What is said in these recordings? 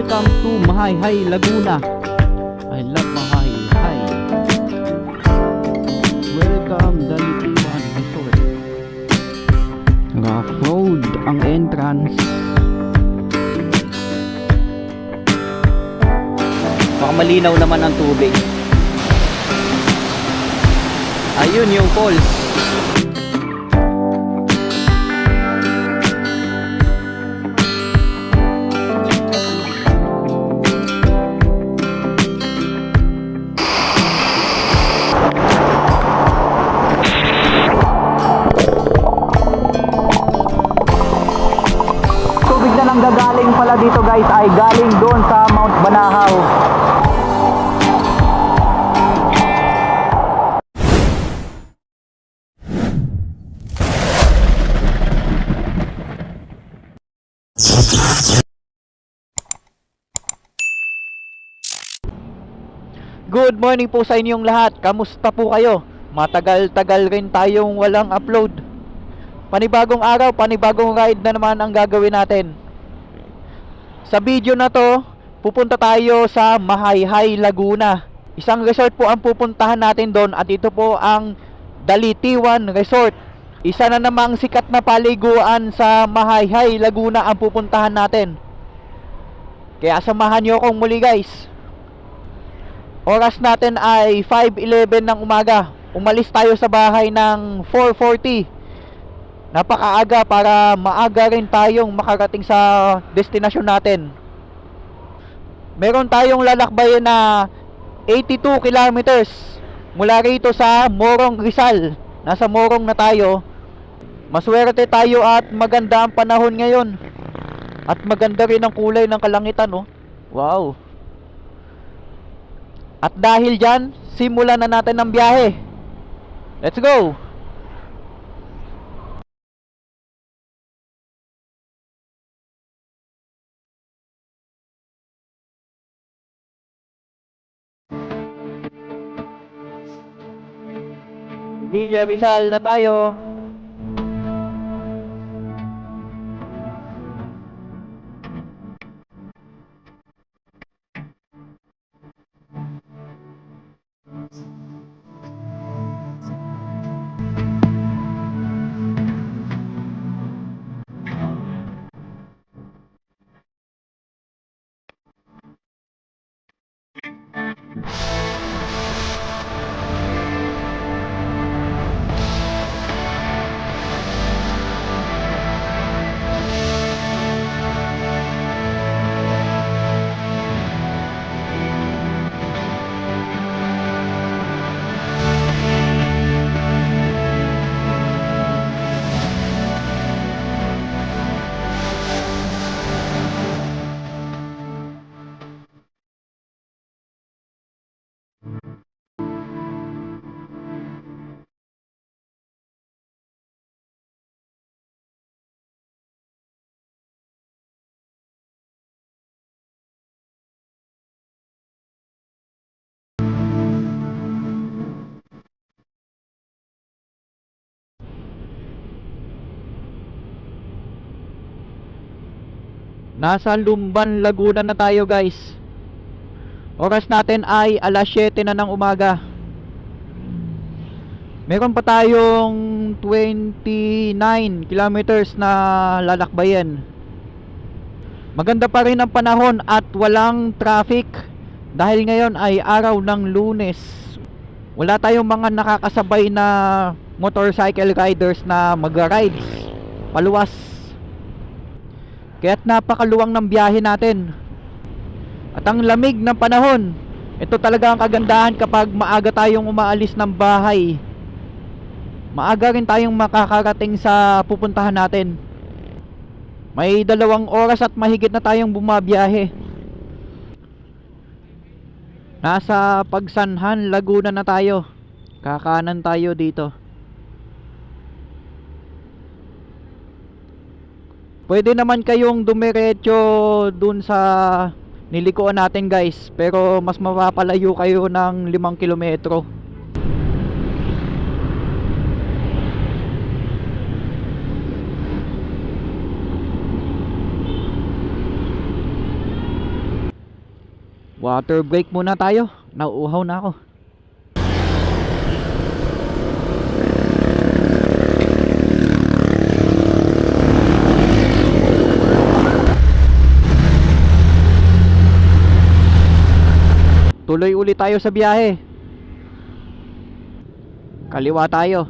Welcome to Mahayhay, Laguna. I love Mahayhay. Welcome, Dalitiwan Resort. Rough road ang entrance. Baka malinaw naman ang tubig. Ayun yung falls. Guys ay galing doon sa Mount Banahaw. Good morning po sa inyong lahat. Kamusta po kayo? Matagal-tagal rin tayong walang upload. Panibagong araw, panibagong ride na naman ang gagawin natin. Sa video na to, pupunta tayo sa Mahayhay, Laguna. Isang resort po ang pupuntahan natin doon at ito po ang Dalitiwan Resort. Isa na namang sikat na paliguan sa Mahayhay, Laguna ang pupuntahan natin. Kaya samahan nyo akong muli guys. Oras natin ay 5.11 ng umaga. Umalis tayo sa bahay ng 4.40 napakaaga para maaga rin tayong makarating sa destinasyon natin. Meron tayong lalakbayin na 82 kilometers mula rito sa Morong Rizal. Nasa Morong na tayo. Maswerte tayo at maganda ang panahon ngayon. At maganda rin ang kulay ng kalangitan, oh. Wow. At dahil dyan, simulan na natin ang biyahe. Let's go! Rizal na tayo. Nasa Lumban, Laguna na tayo guys. Oras natin ay alas 7 na ng umaga. Meron pa tayong 29 kilometers na lalakbayin. Maganda pa rin ang panahon at walang traffic dahil ngayon ay araw ng lunes. Wala tayong mga nakakasabay na motorcycle riders na magra-rides. Paluwas. Kaya't napakaluwang ng biyahe natin. At ang lamig ng panahon, ito talaga ang kagandahan kapag maaga tayong umaalis ng bahay. Maaga rin tayong makakarating sa pupuntahan natin. May dalawang oras at mahigit na tayong bumabiyahe. Nasa Pagsanhan, Laguna na tayo. Kakanan tayo dito. Pwede naman kayong dumiretso dun sa nilikuan natin guys. Pero mas mapapalayo kayo ng 5 kilometro. Water break muna tayo. Nauuhaw na ako. Tuloy ulit tayo sa biyahe. Kaliwa tayo.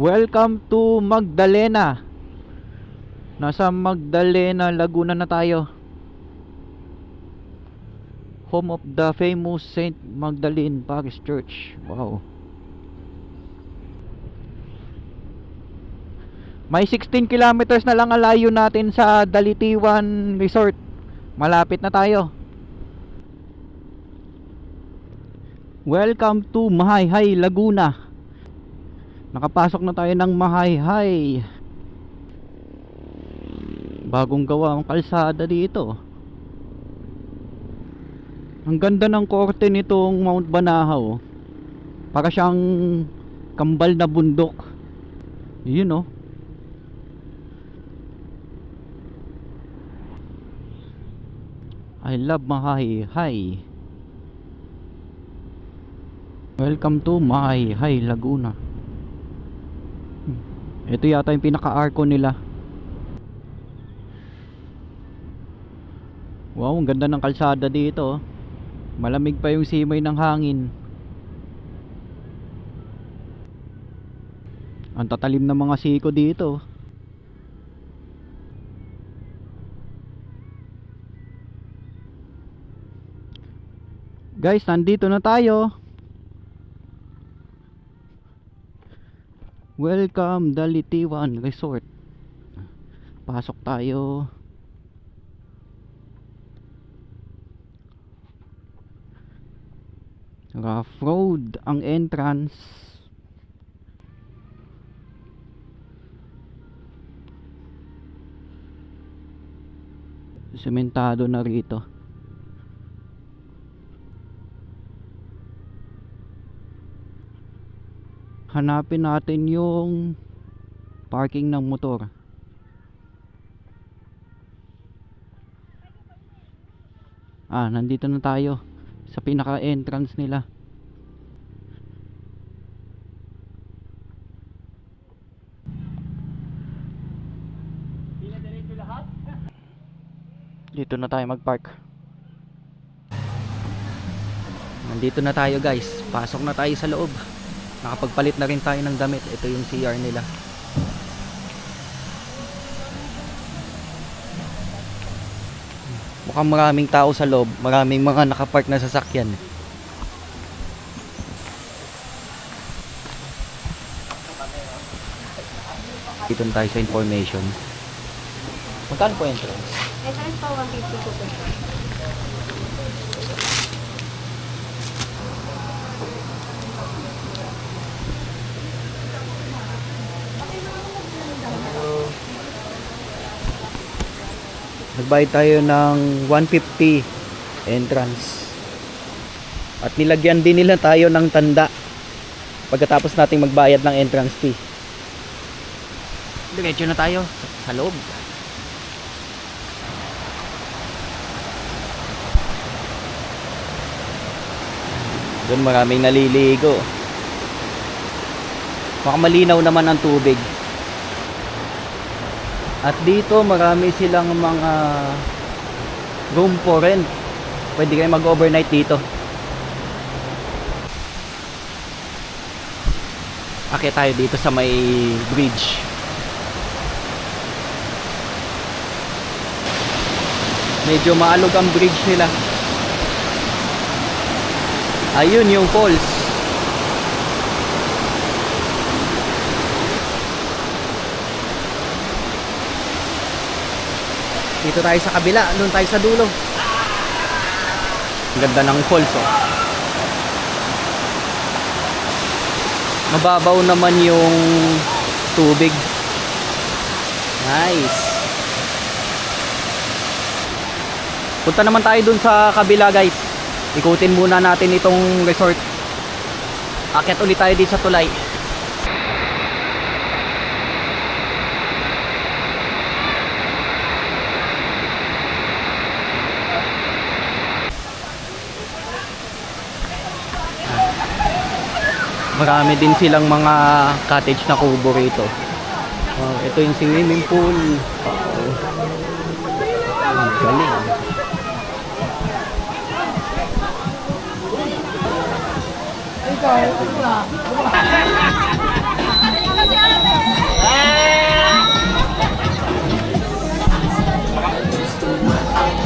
Welcome to Magdalena. Nasa Magdalena, Laguna na tayo. Home of the famous Saint Magdalene Parish Church. Wow. May 16 kilometers na lang ang layo natin sa Dalitiwan Resort. Malapit na tayo. Welcome to Mahayhay, Laguna. Nakapasok na tayo ng Mahayhay. Bagong gawa ang kalsada dito. Ang ganda ng korte nitong Mount Banahaw. Para siyang kambal na bundok. Yun oh. I love Mahayhay. Welcome to Mahayhay, Laguna. Hmm. Ito yata yung pinaka-arco nila. Wow, ang ganda ng kalsada dito. oh. Malamig pa yung simoy ng hangin. Ang tatalim ng mga siko dito. Guys, nandito na tayo. Welcome Dalitiwan Resort. Pasok tayo. Rough road ang entrance. Sementado na rito. Hanapin natin yung parking ng motor. Ah, nandito na tayo sa pinaka-entrance nila. Dito na tayo mag-park. Nandito na tayo guys. Pasok na tayo sa loob. Nakapagpalit na rin tayo ng damit. Ito yung CR nila. Mukhang maraming tao sa loob. Maraming mga nakapark na sasakyan. Dito tayo sa information. Magkano po entrance? Entrance po, 150 po po. Nagbayad tayo ng 150 entrance. At nilagyan din nila tayo ng tanda pagkatapos nating magbayad ng entrance fee. Diretso na tayo sa loob. Doon maraming naliligo. Baka malinaw naman ang tubig. At dito marami silang mga room for rent. Pwede kayo mag-overnight dito. Akit tayo dito sa may bridge. Medyo maalog ang bridge nila. Ayun yung falls. Dito tayo sa kabila, doon tayo sa dulo. Ang ganda ng falls oh. Mababaw naman yung tubig. Nice. Punta naman tayo dun sa kabila guys. Ikutin muna natin itong resort. Akit ulit tayo dito sa tulay. Marami din silang mga cottage na kubo rito. Oh, ito yung swimming pool. Wow. Ang galing.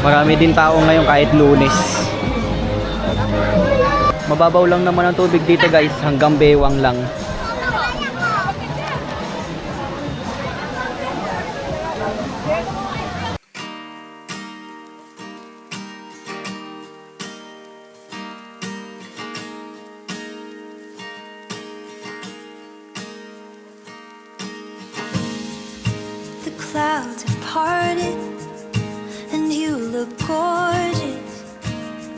Marami din tao ngayon kahit lunes. Mababaw lang naman ang tubig dito guys, hanggang bewang lang. The clouds have parted and you look gorgeous.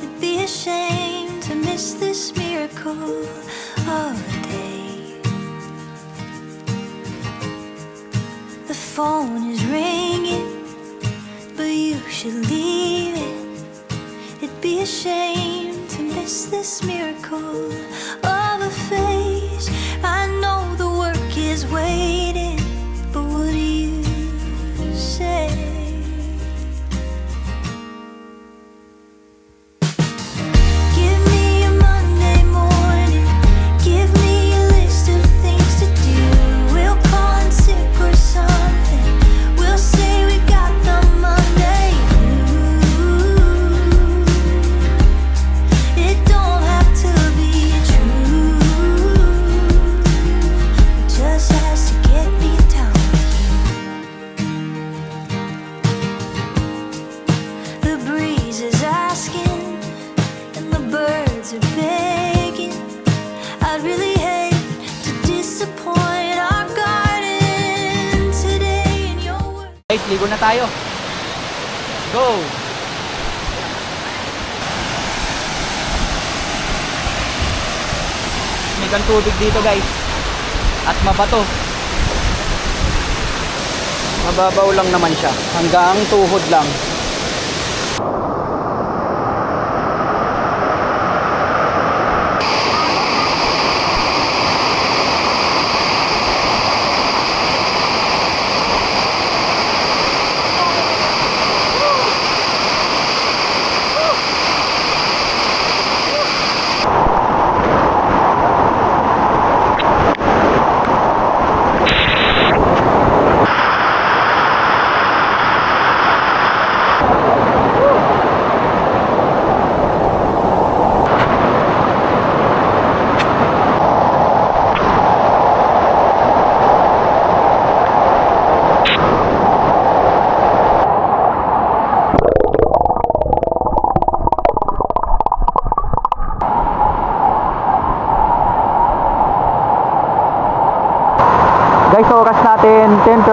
It'd be a shame miss this miracle of a day. The phone is ringing, but you should leave it. It'd be a shame to miss this miracle of a face. I know the work is waiting, birds are begging. Really hate to disappoint our garden today in your words. Guys, ligo na tayo. Go! May kang tubig dito guys. At mabato. Mababaw lang naman siya. Hanggang tuhod lang.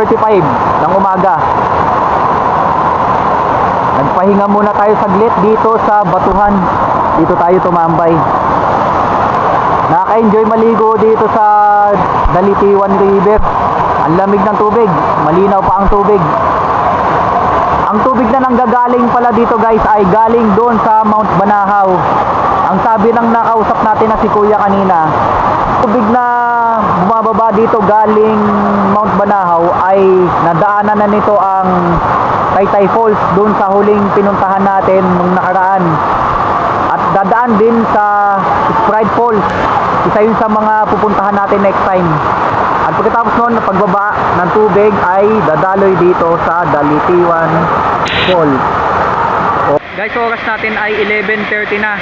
8.45 ng umaga. Nagpahinga muna tayo saglit dito sa batuhan. Dito tayo tumambay. Nakaka-enjoy maligo dito sa Dalitiwan River. Ang lamig ng tubig. Malinaw pa ang tubig. Ang tubig na nanggagaling pala dito guys ay galing doon sa Mount Banahaw. Ang sabi ng nakausap natin na si kuya kanina tubig na bumababa dito galing Mount Banahaw ay nadaanan na nito ang Taytay Falls doon sa huling pinuntahan natin nung nakaraan. At dadaan din sa Sprite Falls. Isa yun sa mga pupuntahan natin next time. At pagkatapos noon, pagbaba ng tubig ay dadaloy dito sa Dalitiwan Falls. Guys, oras natin ay 11.30 na.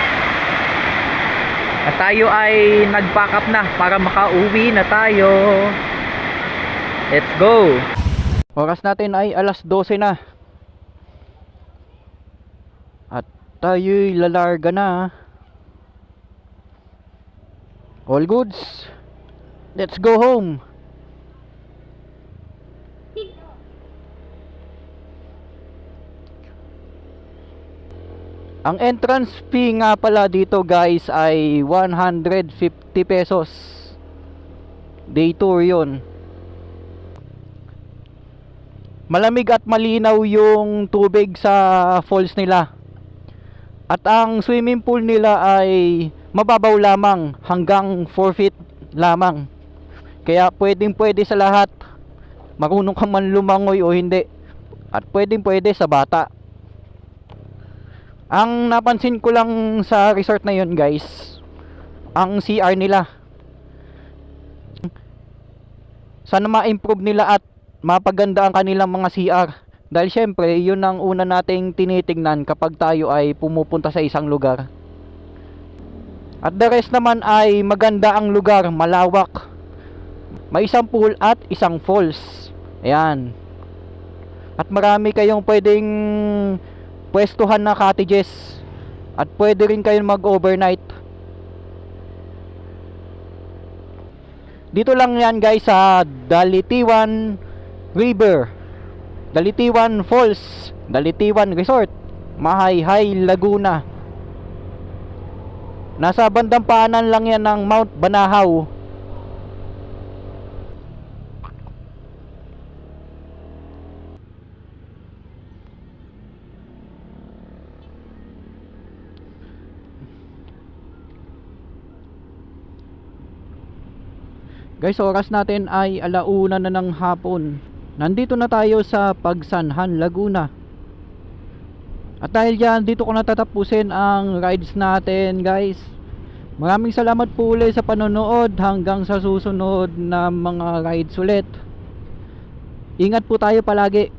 At tayo ay nag-pack up na para makauwi na tayo. Let's go! Oras natin ay alas 12 na. At tayo'y lalarga na. All goods. Let's go home. Ang entrance fee nga pala dito guys ay 150 pesos. Day tour yon. Malamig at malinaw yung tubig sa falls nila. At ang swimming pool nila ay mababaw lamang hanggang 4 feet lamang. Kaya pwedeng pwede sa lahat. Marunong ka man lumangoy o hindi. At pwedeng pwede sa bata. Ang napansin ko lang sa resort na yun guys, ang CR nila. Sana ma-improve nila at mapaganda ang kanilang mga CR. Dahil syempre, yun ang una nating tinitingnan kapag tayo ay pumupunta sa isang lugar. At the rest naman ay maganda ang lugar, malawak. May isang pool at isang falls. Ayan. At marami kayong pwedeng pwestuhan na cottages. At pwede rin kayong mag-overnight. Dito lang yan guys sa Dalitiwan River. Dalitiwan Falls. Dalitiwan Resort. Mahayhay, Laguna. Nasa bandang paanan lang yan ng Mount Banahaw. Guys, oras natin ay alauna na ng hapon. Nandito na tayo sa Pagsanhan, Laguna. At dahil dyan, dito ko natatapusin ang rides natin, guys. Maraming salamat po ulit sa panonood hanggang sa susunod na mga rides ulit. Ingat po tayo palagi.